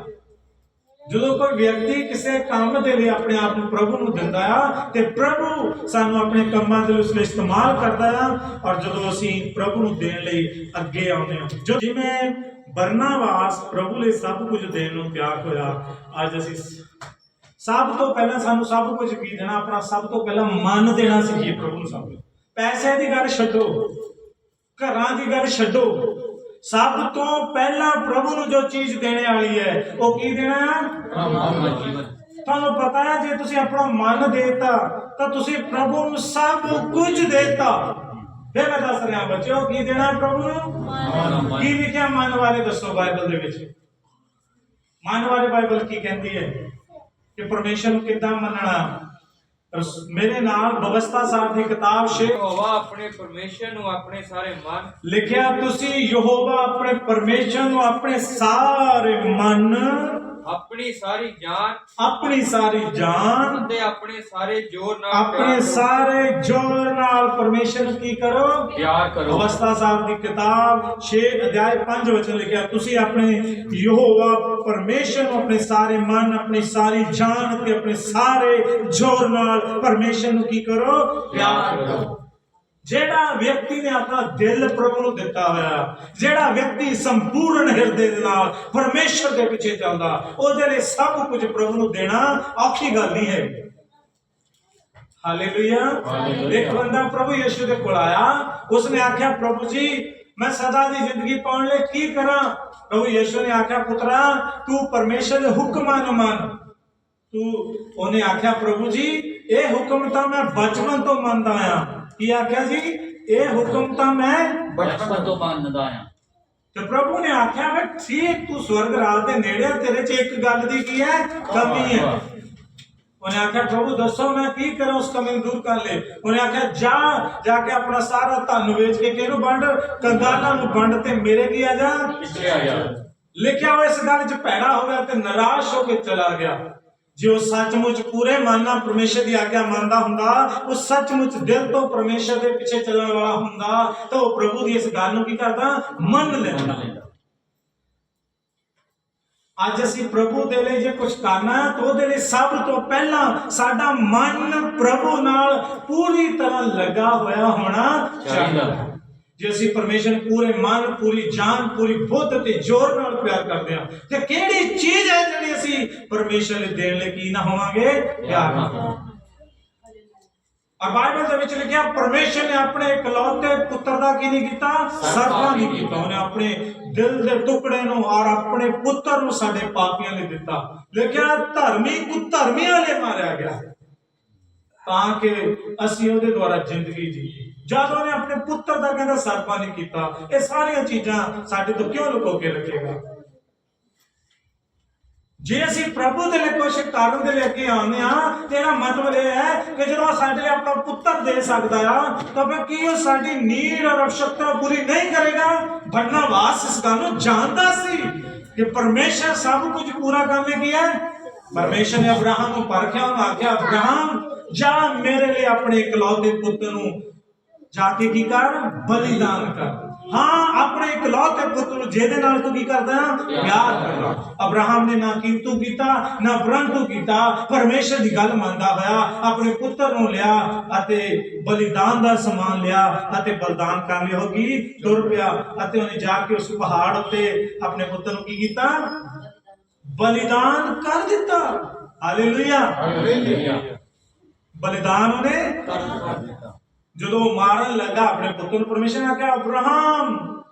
ਜਦੋਂ ਕੋਈ ਵਿਅਕਤੀ ਕਿਸੇ ਕੰਮ ਦੇ ਲਈ ਆਪਣੇ ਆਪ ਨੂੰ ਪ੍ਰਭੂ ਨੂੰ ਦਿੰਦਾ ਆ, ਤੇ ਪ੍ਰਭੂ ਸਾਨੂੰ ਆਪਣੇ ਕੰਮਾਂ ਦੇ ਲਈ ਉਸ ਲਈ ਇਸਤੇਮਾਲ ਕਰਦਾ ਆ, ਔਰ ਜਦੋਂ ਅਸੀਂ ਪ੍ਰਭੂ ਨੂੰ ਦੇਣ ਲਈ ਅੱਗੇ ਆਉਂਦੇ ਹਾਂ। ਜੋ ਜਿਵੇਂ ਬਰਨਾਵਾਸ ਪ੍ਰਭੂ ਲਈ ਸਭ ਕੁਝ ਦੇਣ ਨੂੰ ਤਿਆਰ ਹੋਇਆ, ਅੱਜ ਅਸੀਂ ਸਭ ਤੋਂ ਪਹਿਲਾਂ ਸਾਨੂੰ ਸਭ ਕੁਝ ਕੀ ਦੇਣਾ? ਆਪਣਾ ਸਭ ਤੋਂ ਪਹਿਲਾਂ ਮਨ ਦੇਣਾ ਸੀ ਜੀ, ਪ੍ਰਭੂ ਨੂੰ ਸਭ ਕੁਝ। ਪੈਸੇ ਦੀ ਗੱਲ ਛੱਡੋ, ਘਰਾਂ ਦੀ ਗੱਲ ਛੱਡੋ। ਸਭ ਤੋਂ ਪਹਿਲਾਂ ਪ੍ਰਭੂ ਨੂੰ ਜੋ ਚੀਜ਼ ਦੇਣੇ ਵਾਲੀ ਹੈ, ਉਹ ਕੀ ਦੇਣਾ? ਆ ਤੁਹਾਨੂੰ ਪਤਾ ਹੈ, ਜੇ ਤੁਸੀਂ ਆਪਣਾ ਮਨ ਦੇਤਾ, ਤਾਂ ਤੁਸੀਂ ਪ੍ਰਭੂ ਨੂੰ ਸਭ ਕੁਝ ਦੇਤਾ। ਫਿਰ ਮੈਂ ਦੱਸ ਰਿਹਾ, ਬੱਚਿਓ, ਕੀ ਦੇਣਾ ਪ੍ਰਭੂ ਨੂੰ? ਕੀ ਲਿਖਿਆ ਮਨ ਬਾਰੇ? ਦੱਸੋ ਬਾਈਬਲ ਦੇ ਵਿੱਚ। ਮਨ ਬਾਰੇ ਬਾਈਬਲ ਕੀ ਕਹਿੰਦੀ ਹੈ? ਕਿ ਪਰਮੇਸ਼ਰ ਨੂੰ ਕਿੱਦਾਂ ਮੰਨਣਾ? ਮੇਰੇ ਨਾਲ ਬਵਸਤਾ ਸਾਹਿਬ ਦੀ ਕਿਤਾਬ ਛੇ ਯਹੋਵਾ ਆਪਣੇ ਪਰਮੇਸ਼ਰ ਨੂੰ ਆਪਣੇ ਸਾਰੇ ਮਨ ਲਿਖਿਆ ਤੁਸੀਂ ਯਹੋਵਾ ਆਪਣੇ ਪਰਮੇਸ਼ਰ ਨੂੰ ਆਪਣੇ ਸਾਰੇ ਮਨ ਆਪਣੀ ਸਾਰੀ ਜਾਨ ਆਪਣੀ ਸਾਰੀ ਜਾਨ ਅਤੇ ਆਪਣੇ ਸਾਰੇ ਜੋਰ ਨਾਲ ਆਪਣੇ। ਸਾਰੇ ਜੋਰ ਨਾਲ ਪਰਮੇਸ਼ਰ ਨੂੰ ਕੀ ਕਰੋ? ਪਿਆਰ ਕਰੋ। ਅਵਸਥਾ ਸਾਹਿਬ ਦੀ ਕਿਤਾਬ 6 ਅਧਿਆਇ 5 ਵਚਨ ਲਿਖਿਆ ਤੁਸੀਂ ਆਪਣੇ ਯਹੋਵਾ ਪਰਮੇਸ਼ਰ ਨੂੰ ਆਪਣੇ ਸਾਰੇ ਮਨ ਆਪਣੀ ਸਾਰੀ ਜਾਨ ਤੇ ਆਪਣੇ ਸਾਰੇ ਜੋਰ ਨਾਲ ਪਰਮੇਸ਼ਰ ਨੂੰ ਕੀ ਕਰੋ? ਪਿਆਰ ਕਰੋ। ਜਿਹੜਾ ਵਿਅਕਤੀ ਨੇ ਆਪਣਾ ਦਿਲ ਪ੍ਰਭੂ ਨੂੰ ਦਿੱਤਾ ਹੋਇਆ ਜਿਹੜਾ ਵਿਅਕਤੀ ਸੰਪੂਰਨ ਹਿਰਦੇ ਦੇ ਨਾਲ ਪਰਮੇਸ਼ਰ ਦੇ ਪਿੱਛੇ ਚੱਲਦਾ ਉਹਦੇ ਲਈ ਸਭ ਕੁਝ ਪ੍ਰਭੂ ਨੂੰ ਦੇਣਾ ਔਖੀ ਗੱਲ ਨਹੀਂ ਹੈ। ਹਾਲੇਲੂਇਆ ਇੱਕ ਬੰਦਾ ਪ੍ਰਭੂ ਯਿਸੂ ਦੇ ਕੋਲ ਆਇਆ ਉਸਨੇ ਆਖਿਆ ਪ੍ਰਭੂ ਜੀ ਮੈਂ ਸਦਾ ਦੀ ਜ਼ਿੰਦਗੀ ਪਾਉਣ ਲਈ ਕੀ ਕਰਾਂ? ਪ੍ਰਭੂ ਯਿਸੂ ਨੇ ਆਖਿਆ ਪੁੱਤਰਾ ਤੂੰ ਪਰਮੇਸ਼ਰ ਦੇ ਹੁਕਮਾਂ ਨੂੰ ਮੰਨ। ਤੂੰ ਉਹਨੇ ਆਖਿਆ ਪ੍ਰਭੂ ਜੀ ਇਹ ਹੁਕਮ ਤਾਂ ਮੈਂ ਬਚਪਨ ਤੋਂ ਮੰਨਦਾ ਆ ਕੀ ਆਖਿਆ ਜੀ ਇਹ ਹੁਕਮ ਤਾਂ ਮੈਂ ਬਚਪਨ ਤੋਂ ਮੰਨਦਾ ਆ ਤੇ ਪ੍ਰਭੂ ਨੇ ਆਖਿਆ ਵੇ ਠੀਕ ਤੂੰ ਸਵਰਗ ਰਾਜ ਦੇ ਨੇੜੇ ਆ, ਤੇਰੇ 'ਚ ਇੱਕ ਗੱਲ ਦੀ ਕੀ ਹੈ? ਕਮੀ ਹੈ। ਉਹਨੇ ਆਖਿਆ ਪ੍ਰਭੂ ਦੱਸੋ ਮੈਂ ਕੀ ਕਰਾਂ ਉਸ ਕਮੀ ਨੂੰ ਦੂਰ ਕਰ ਲੈ ਉਹਨੇ ਆਖਿਆ ਜਾ ਜਾ ਕੇ ਆਪਣਾ ਸਾਰਾ ਧਨ ਵੇਚ ਕੇ ਕਿਹਨੂੰ ਵੰਡ? ਕੰਗਾਲਾਂ ਨੂੰ ਵੰਡ ਤੇ ਮੇਰੇ ਕੀ ਆ ਜਾ? ਪਿੱਛੇ ਆ ਜਾ। ਲਿਖਿਆ ਹੋਇਆ ਇਸ ਗੱਲ 'ਚ ਭੈੜਾ ਹੋ ਗਿਆ ਤੇ ਨਿਰਾਸ਼ ਹੋ ਕੇ ਚਲਾ ਗਿਆ। ਜੇ ਉਹ ਸੱਚਮੁੱਚ ਪੂਰੇ ਮਨ ਨਾਲ ਪਰਮੇਸ਼ਰ ਦੀ ਆਗਿਆ ਮੰਨਦਾ ਹੁੰਦਾ, ਉਹ ਸੱਚਮੁੱਚ ਦਿਲ ਤੋਂ ਪਰਮੇਸ਼ਰ ਦੇ ਪਿੱਛੇ ਚੱਲਣ ਵਾਲਾ ਹੁੰਦਾ, ਤਾਂ ਉਹ ਪ੍ਰਭੂ ਦੀ ਇਸ ਗੱਲ ਨੂੰ ਕੀ ਕਰਦਾ? ਮੰਨ ਲੈਂਦਾ। ਅੱਜ ਅਸੀਂ ਪ੍ਰਭੂ ਦੇ ਲਈ ਜੇ ਕੁਝ ਕਰਨਾ, ਤਾਂ ਉਹਦੇ ਲਈ ਸਭ ਤੋਂ ਪਹਿਲਾਂ ਸਾਡਾ ਮਨ ਪ੍ਰਭੂ ਨਾਲ ਪੂਰੀ ਤਰ੍ਹਾਂ ਲੱਗਾ ਹੋਇਆ ਹੋਣਾ ਚਾਹੀਦਾ। ਹੈ ਜੇ ਅਸੀਂ ਪਰਮੇਸ਼ਰ ਪੂਰੇ ਮਨ, ਪੂਰੀ ਜਾਨ, ਪੂਰੀ ਬੁੱਧ ਤੇ ਜ਼ੋਰ ਨਾਲ ਪਿਆਰ ਕਰਦੇ ਹਾਂ, ਤੇ ਕਿਹੜੀ ਚੀਜ਼ ਹੈ ਜਿਹੜੀ ਅਸੀਂ ਪਰਮੇਸ਼ਰ ਲਈ ਦੇਣ ਲਈ ਕੀ ਨਾ ਹੋਵਾਂਗੇ? ਪਿਆਰ ਨਾ ਔਰ ਬਾਈਬਲ ਦੇ ਵਿੱਚ ਲਿਖਿਆ, ਪਰਮੇਸ਼ਰ ਨੇ ਆਪਣੇ ਇਕਲੌਤੇ ਪੁੱਤਰ ਦਾ ਕੀ ਨਹੀਂ ਕੀਤਾ? ਸਰਦਾ ਨਹੀਂ ਕੀਤਾ। ਉਹਨੇ ਆਪਣੇ ਦਿਲ ਦੇ ਟੁਕੜੇ ਨੂੰ ਔਰ ਆਪਣੇ ਪੁੱਤਰ ਨੂੰ ਸਾਡੇ ਪਾਪੀਆਂ ਲਈ ਦਿੱਤਾ। ਲਿਖਿਆ, ਧਰਮੀ ਕੁ ਧਰਮੀਆਂ ਲਈ ਮਾਰਿਆ ਗਿਆ। ਤਾਂ ਕਿ ਅਸੀਂ ਉਹਦੇ ਦੁਆਰਾ ਜ਼ਿੰਦਗੀ ਜੀਏ। ਜਦ ਉਹਨੇ ਆਪਣੇ ਪੁੱਤਰ ਦਾ ਕਹਿੰਦਾ ਸਰਪਾ ਨਹੀਂ ਕੀਤਾ, ਇਹ ਸਾਰੀਆਂ ਚੀਜ਼ਾਂ ਸਾਡੇ ਤੋਂ ਕਿਉਂ ਲੁਕੋ ਕੇ ਰੱਖੇਗਾ? ਜੇ ਅਸੀਂ ਪ੍ਰਭੂ ਦੇ ਲਈ ਕੁਝ ਕਰਨ ਦੇ ਲਈ ਅੱਗੇ ਆਉਂਦੇ ਆ ਤੇਰਾ ਮਤਲਬ ਇਹ ਹੈ ਕਿ ਜਦੋਂ ਸਾਡੇ ਲਈ ਆਪਣਾ ਪੁੱਤਰ ਦੇ ਸਕਦਾ ਆ, ਤਾਂ ਫਿਰ ਕੀ ਉਹ ਸਾਡੀ ਨੀਡ ਔਰ ਅਵਸ਼ਕਤਾ ਪੂਰੀ ਨਹੀਂ ਕਰੇਗਾ? ਭਰਨਾਵਾਸ ਇਸ ਗੱਲ ਨੂੰ ਜਾਣਦਾ ਸੀ ਕਿ ਪਰਮੇਸ਼ਰ ਸਭ ਕੁਝ ਪੂਰਾ ਕਰਨ ਲਈ ਹੈ? ਪਰਮੇਸ਼ਰ ਨੇ ਅਬਰਾਹਮ ਨੂੰ ਪਰਖਿਆ, ਉਹਨੂੰ ਆਖਿਆ, ਅਬਰਾਹਮ, ਜਾ ਮੇਰੇ ਲਈ ਆਪਣੇ ਇਕਲੌਤੇ ਪੁੱਤ ਨੂੰ ਜਾ ਕੇ ਕੀ ਕਰ? ਬਲੀਦਾਨ ਕਰ। ਹਾਂ ਆਪਣੇ ਇਕਲੌਤੇ ਪੁੱਤ ਨੂੰ ਜਿਹਦੇ ਨਾਲ ਤੂੰ ਕੀ ਕਰਦਾ? ਹੈ ਪਿਆਰ ਕਰਦਾ ਅਬਰਾਹਮ ਨੇ ਨਾ ਕੀਮਤੂ ਕੀਤਾ ਨਾ ਬ੍ਰੰਤੂ ਕੀਤਾ। ਪਰਮੇਸ਼ਰ ਦੀ ਗੱਲ ਮੰਨਦਾ ਹੋਇਆ ਆਪਣੇ ਪੁੱਤਰ ਨੂੰ ਲਿਆ ਅਤੇ ਬਲੀਦਾਨ ਦਾ ਸਮਾਨ ਲਿਆ ਅਤੇ ਬਲੀਦਾਨ ਕਰਨ ਹੋਗੀ ਤੁਰ ਪਿਆ ਅਤੇ ਉਹਨੇ ਜਾ ਕੇ ਉਸ ਪਹਾੜ ਉੱਤੇ ਆਪਣੇ ਪੁੱਤਰ ਨੂੰ ਕੀ ਕੀਤਾ? ਬਲੀਦਾਨ ਕਰ ਦਿੱਤਾ। ਹਾਲੇਲੂਇਆ। ਬਲੀਦਾਨ ਉਹਨੇ ਜਦੋਂ ਮਾਰਨ ਲੱਗਾ ਆਪਣੇ ਪੁੱਤ ਨੂੰ ਪਰਮੇਸ਼ਰ ਨੇ ਕਿਹਾ ਅਬਰਾਹਮ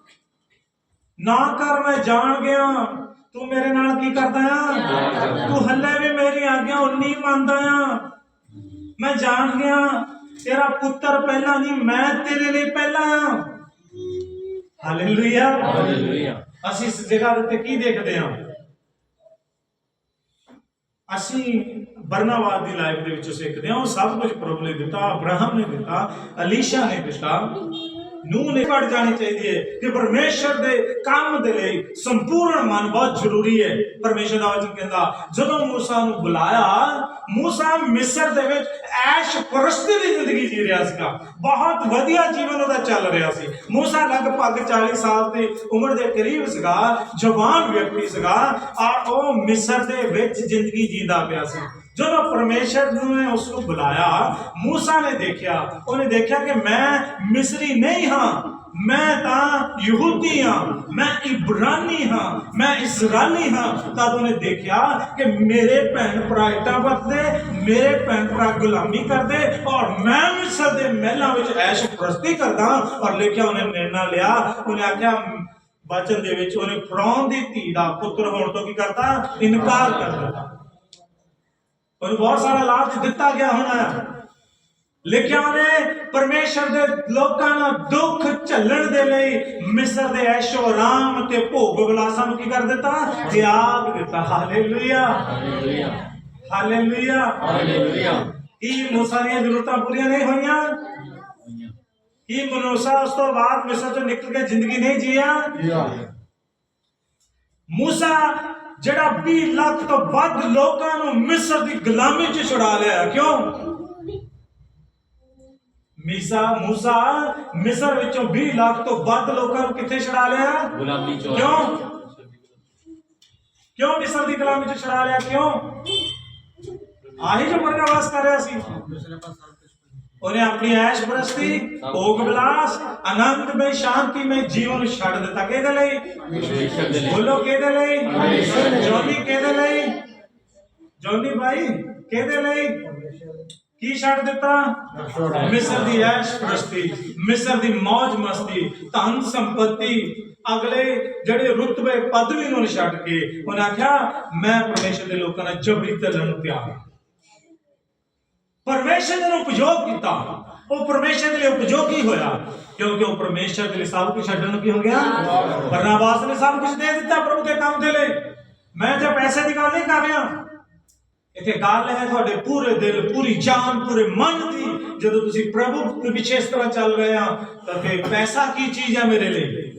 ਨਾ ਕਰ ਮੈਂ ਜਾਣ ਗਿਆ। ਤੂੰ ਮੇਰੇ ਨਾਲ ਕੀ ਕਰਦਾ ਆ? ਤੂੰ ਹੱਲੇ ਵੀ ਮੇਰੀ ਆਗਿਆ ਉਨੀ ਮੰਨਦਾ ਆ। ਮੈਂ ਜਾਣ ਗਿਆ। ਤੇਰਾ ਪੁੱਤਰ ਪਹਿਲਾਂ ਨਹੀਂ ਮੈਂ ਤੇਰੇ ਲਈ ਪਹਿਲਾਂ ਆ। ਹਾਲੇਲੂਇਆ ਹਾਲੇਲੂਇਆ ਅਸੀਂ ਇਸ ਜਗ੍ਹਾ ਉੱਤੇ ਕੀ ਦੇਖਦੇ ਹਾਂ? ਅਸੀਂ ਬਰਨਾਵਾਦ ਦੀ ਲਾਈਫ ਦੇ ਵਿੱਚ ਸਿੱਖਦੇ ਹਾਂ। ਉਹ ਸਭ ਕੁਝ ਪ੍ਰਭੂ ਨੇ ਦਿੱਤਾ, ਅਬਰਾਹਮ ਨੇ ਦਿੱਤਾ, ਅਲੀਸ਼ਾ ਨੇ ਦਿੱਤਾ। ਨੂੰ ਨੇ ਪੜ ਜਾਣੀ ਚਾਹੀਦੀ ਹੈ ਕਿ ਪਰਮੇਸ਼ਰ ਦੇ ਕੰਮ ਦੇ ਲਈ ਸੰਪੂਰਨ ਮਨ ਬਹੁਤ ਜ਼ਰੂਰੀ ਹੈ। ਪਰਮੇਸ਼ਰ ਦਾ ਵਚਨ ਕਹਿੰਦਾ, ਜਦੋਂ ਮੂਸਾ ਨੂੰ ਬੁਲਾਇਆ, ਮੂਸਾ ਮਿਸਰ ਦੇ ਵਿੱਚ ਐਸ਼ ਪਰਸਤੀ ਦੀ ਜ਼ਿੰਦਗੀ ਜੀ ਰਿਹਾ ਸੀਗਾ। ਬਹੁਤ ਵਧੀਆ ਜੀਵਨ ਉਹਦਾ ਚੱਲ ਰਿਹਾ ਸੀ। ਮੂਸਾ ਲਗਭਗ 40 ਸਾਲ ਦੀ ਉਮਰ ਦੇ ਕਰੀਬ ਸੀਗਾ, ਜਵਾਨ ਵਿਅਕਤੀ ਸੀਗਾ, ਔਰ ਉਹ ਮਿਸਰ ਦੇ ਵਿੱਚ ਜ਼ਿੰਦਗੀ ਜੀਂਦਾ ਪਿਆ ਸੀ। ਜਦੋਂ ਪਰਮੇਸ਼ਰ ਨੇ ਉਸ ਨੂੰ ਬੁਲਾਇਆ ਮੂਸਾ ਨੇ ਦੇਖਿਆ ਉਹਨੇ ਦੇਖਿਆ ਕਿ ਮੈਂ ਮਿਸਰੀ ਨਹੀਂ ਹਾਂ ਮੈਂ ਤਾਂ ਯਹੂਦੀ ਹਾਂ ਮੈਂ ਇਬਰਾਨੀ ਹਾਂ ਮੈਂ ਇਸਰਾਇਲੀ ਹਾਂ ਤਦ ਉਹਨੇ ਦੇਖਿਆ ਕਿ ਮੇਰੇ ਭੈਣ ਭਰਾ ਇੱਟਾਂ ਵਰਤਦੇ ਮੇਰੇ ਭੈਣ ਭਰਾ ਗੁਲਾਮੀ ਕਰਦੇ ਔਰ ਮੈਂ ਮਿਸਰ ਦੇ ਮਹਿਲਾਂ ਵਿੱਚ ਐਸ਼ ਪ੍ਰਸਤੀ ਕਰਦਾ ਔਰ ਲਿਖਿਆ ਉਹਨੇ ਨਿਰਣਾ ਲਿਆ ਉਹਨੇ ਆਖਿਆ ਬਚਨ ਦੇ ਵਿੱਚ ਉਹਨੇ ਫਰੌਨ ਦੀ ਧੀ ਦਾ ਪੁੱਤਰ ਹੋਣ ਤੋਂ ਕੀ ਕਰਤਾ ਇਨਕਾਰ ਕਰ ਦਿੱਤਾ ਉਹਨੂੰ ਬਹੁਤ ਸਾਰਾ ਲਾਭ ਦਿੱਤਾ ਗਿਆ ਹੋਣਾ ਲਿਖਿਆ ਉਹਨੇ ਪਰਮੇਸ਼ਰ ਦੇ ਲੋਕਾਂ ਨਾਲ ਦੁੱਖ ਝੱਲਣ ਦੇ ਲਈ ਮਿਸਰ ਦੇ ਐਸ਼ੋ ਆਰਾਮ ਤੇ ਭੋਗ ਵਿਲਾਸਾਂ ਨੂੰ ਕੀ ਕਰ ਦਿੱਤਾ? ਤਿਆਗ ਦਿੱਤਾ। ਹਾਲੇਲੂਇਆ। ਹਾਲੇਲੂਇਆ। ਹਾਲੇਲੂਇਆ। ਹਾਲੇਲੂਇਆ। ਕੀ ਮੂਸਾ ਦੀਆਂ ਜ਼ਰੂਰਤਾਂ ਪੂਰੀਆਂ ਨਹੀਂ ਹੋਈਆਂ? ਕੀ ਮਨੂਸਾ ਉਸ ਤੋਂ ਬਾਅਦ ਮਿਸਰ ਤੋਂ ਨਿਕਲ ਕੇ ਜ਼ਿੰਦਗੀ ਨਹੀਂ ਜੀਆ। ਮੂਸਾ ਜਿਹੜਾ 20 ਲੱਖ ਤੋਂ ਵੱਧ ਲੋਕਾਂ ਨੂੰ ਮਿਸਰ ਦੀ ਗੁਲਾਮੀ 'ਚ ਛੁਡਾ ਲਿਆ। ਕਿਉਂ? ਮੀਸਾ ਮੂਸਾ ਮਿਸਰ ਵਿੱਚੋਂ 20 ਲੱਖ ਤੋਂ ਵੱਧ ਲੋਕਾਂ ਨੂੰ ਕਿੱਥੇ ਛੁਡਾ ਲਿਆ? ਗੁਲਾਮੀ ਚੋਂ। ਕਿਉਂ? ਕਿਉਂ ਮਿਸਰ ਦੀ ਗੁਲਾਮੀ 'ਚ ਛੁਡਾ ਲਿਆ? ਕਿਉਂ? ਆਹੀ ਜੋ ਬਰਨਾਵਾਸ ਕਰ ਰਿਹਾ ਸੀ। ਉਹਨੇ ਆਪਣੀ ਐਸ਼ ਪ੍ਰਸਤੀ ਭੋਗ ਵਿਲਾਸ ਆਨੰਦ ਵਿੱਚ ਸ਼ਾਂਤੀ ਵਿੱਚ ਜੀਵਨ ਛੱਡ ਦਿੱਤਾ ਕਿਹਦੇ ਲਈ? ਬੋਲੋ ਕਿਹਦੇ ਲਈ? ਜੋਨੀ ਕਿਹਦੇ ਲਈ? ਜੋਨੀ ਭਾਈ ਕਿਹਦੇ ਲਈ? ਕੀ ਛੱਡ ਦਿੱਤਾ? ਮਿਸਰ ਦੀ ਐਸ਼ ਪ੍ਰਸਤੀ ਮਿਸਰ ਦੀ ਮौज ਮਸਤੀ ਧਨ ਸੰਪਤੀ। ਅਗਲੇ ਜਿਹੜੇ ਰੁਤਬੇ ਪਦਵੀ ਨੂੰ ਛੱਡ ਕੇ ਉਹਨੇ ਆਖਿਆ ਮੈਂ ਪਰਮੇਸ਼ਰ ਦੇ ਲੋਕਾਂ ਨਾਲ ਜਬਰੀ ਚੱਲਣ ਨੂੰ ਤਿਆਰ ਹਾਂ। ਪਰਮੇਸ਼ਰ ਨੇ ਉਪਯੋਗ ਕੀਤਾ। ਉਹ ਪਰਮੇਸ਼ਰ ਦੇ ਲਈ ਉਪਯੋਗੀ ਹੋਇਆ। ਕਿਉਂਕਿ ਉਹ ਪਰਮੇਸ਼ਰ ਦੇ ਲਈ ਸਭ ਕੁਝ ਛੱਡਣ ਨੂੰ ਕੀ ਹੋ ਗਿਆ? ਬਰਨਾਬਾਸ ਨੇ ਸਭ ਕੁਝ ਦੇ ਦਿੱਤਾ ਪ੍ਰਭੂ ਦੇ ਕੰਮ ਦੇ ਲਈ। ਮੈਂ ਜੇ ਪੈਸੇ ਦੀ ਗੱਲ ਨਹੀਂ ਕਰ ਰਿਹਾ। ਇੱਥੇ ਗੱਲ ਹੈ ਤੁਹਾਡੇ ਪੂਰੇ ਦਿਲ, ਪੂਰੀ ਜਾਨ, ਪੂਰੇ ਮਨ ਦੀ। ਜਦੋਂ ਤੁਸੀਂ ਪ੍ਰਭੂ ਦੇ ਪਿੱਛੇ ਇਸ ਤਰ੍ਹਾਂ ਚੱਲ ਰਹੇ ਆ, ਤਾਂ ਫਿਰ ਪੈਸਾ ਕੀ ਚੀਜ਼ ਹੈ ਮੇਰੇ ਲਈ?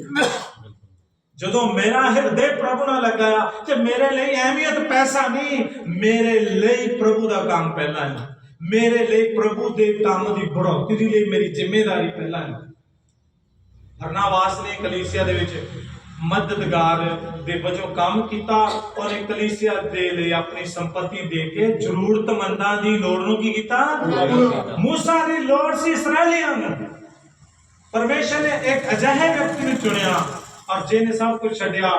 ਜਦੋਂ ਮੇਰਾ ਹਿਰਦੇ ਪ੍ਰਭੂ ਨਾਲ ਲੱਗਾ ਤੇ ਮੇਰੇ ਲਈ ਅਹਿਮੀਅਤ ਪੈਸਾ ਨਹੀਂ, ਮੇਰੇ ਲਈ ਪ੍ਰਭੂ ਦਾ ਕੰਮ ਪਹਿਲਾਂ ਹੈ। ਮੇਰੇ ਲਈ ਪ੍ਰਭੂ ਦੇ ਕੰਮ ਦੀ ਬੜੋਤੀ ਦੇ ਲਈ ਮੇਰੀ ਜ਼ਿੰਮੇਵਾਰੀ ਪਹਿਲਾਂ ਹੈ। ਹਰਨਾਵਾਸ ਨੇ ਕਲੀਸਿਆ ਦੇ ਵਿੱਚ ਮਦਦਗਾਰ ਦੇ ਵਜੋਂ ਕੰਮ ਕੀਤਾ ਔਰ ਕਲੀਸਿਆ ਦੇ ਲਈ ਆਪਣੀ ਸੰਪਤੀ ਦੇ ਕੇ ਜ਼ਰੂਰਤਮੰਦਾਂ ਦੀ ਲੋੜ ਨੂੰ ਕੀ ਕੀਤਾ? موسی ਦੀ ਲੋੜ ਸੀ ਇਸرائیਲੀਆਂ ਨੂੰ। ਪਰਮੇਸ਼ਰ ਨੇ ਇੱਕ ਅਜਿਹੇ ਵਿਅਕਤੀ ਨੂੰ ਚੁਣਿਆ ਔਰ ਜਿਹਨੇ ਸਭ ਕੁਝ ਛੱਡਿਆ।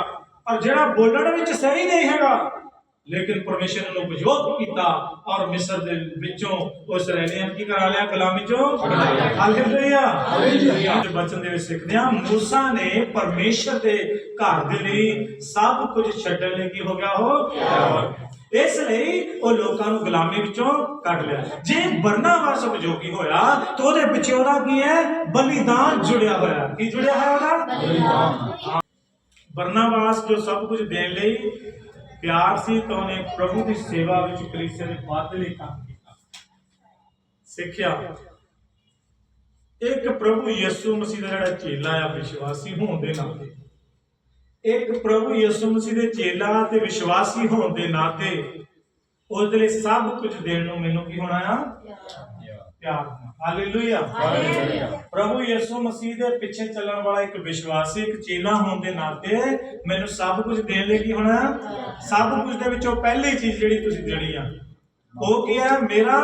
ਔਰ ਜਿਹੜਾ ਬੋਲਣ ਵਿੱਚ ਸਹੀ ਨਹੀਂ ਹੈਗਾ ਲੇਕਿਨ ਪਰਮੇਸ਼ਰ ਨੂੰ ਉਪਯੋਗ ਕੀਤਾ ਔਰ ਮਿਸਰ ਦੇ ਵਿੱਚੋਂ ਉਸ ਰਹਿਣੇ ਕੀ ਕਰਾ ਲਿਆ ਗੁਲਾਮੀ ਚੋਂ ਹਾਲੇਲੂਇਆ ਹਾਲੇਲੂਇਆ ਤੇ ਬਚਨ ਦੇ ਵਿੱਚ ਸਿੱਖਦੇ ਆ موسی ਨੇ ਪਰਮੇਸ਼ਰ ਦੇ ਘਰ ਦੇ ਲਈ ਸਭ ਕੁਝ ਛੱਡਣ ਲਈ ਕੀ ਹੋ ਗਿਆ ਉਹ? ਇਸ ਲਈ ਉਹ ਲੋਕਾਂ ਨੂੰ ਗੁਲਾਮੀ ਵਿੱਚੋਂ ਕੱਢ ਲਿਆ। ਜੇ ਬਰਨਾਵਾਸ ਉਪਯੋਗੀ ਹੋਇਆ ਤਾਂ ਉਹਦੇ ਪਿੱਛੇ ਉਹਦਾ ਕੀ ਹੈ? ਬਲੀਦਾਨ ਜੁੜਿਆ ਹੋਇਆ। ਕੀ ਜੁੜਿਆ ਹੋਇਆ ਉਹਦਾ? ਬਲੀਦਾਨ। ਬਰਨਾਵਾਸ ਜੋ ਸਭ ਕੁਝ ਦੇਣ ਲਈ ਪਿਆਰ ਸੀ ਤਾਂ ਉਹਨੇ ਪ੍ਰਭੂ ਦੀ ਸੇਵਾ ਵਿੱਚ ਕਲੀਸਿਆ ਦੇ ਵਾਧੇ ਲਈ ਕੰਮ ਕੀਤਾ। ਸਿੱਖਿਆ। ਇੱਕ ਪ੍ਰਭੂ ਯਿਸੂ ਮਸੀਹ ਦਾ ਜਿਹੜਾ ਚੇਲਾ ਆ, ਵਿਸ਼ਵਾਸੀ ਹੋਣ ਦੇ ਨਾਤੇ। ਇੱਕ ਪ੍ਰਭੂ ਯਿਸੂ ਮਸੀਹ ਦੇ ਚੇਲਾ ਤੇ ਵਿਸ਼ਵਾਸੀ ਹੋਣ ਦੇ ਨਾਤੇ ਉਸ ਦੇ ਲਈ ਸਭ ਕੁਝ ਦੇਣ ਨੂੰ ਮੈਨੂੰ ਕੀ ਹੋਣਾ ਆ? ਪਿਆਰ ਹਾਲੇਲੂਇਆ ਹਾਲੇਲੂਇਆ। ਪ੍ਰਭੂ ਯਿਸੂ ਮਸੀਹ ਦੇ ਪਿੱਛੇ ਚੱਲਣ ਵਾਲਾ ਇੱਕ ਵਿਸ਼ਵਾਸੀ ਇੱਕ ਚੇਲਾ ਹੋਣ ਦੇ ਨਾਤੇ ਮੈਨੂੰ ਸਭ ਕੁਝ ਦੇਣ ਲਈ ਕੀ ਹੋਣਾ? ਸਭ ਕੁਝ ਦੇ ਵਿੱਚੋਂ ਪਹਿਲੀ ਚੀਜ਼ ਜਿਹੜੀ ਤੁਸੀਂ ਦੇਣੀ ਆ ਉਹ ਕੀ ਹੈ ਮੇਰਾ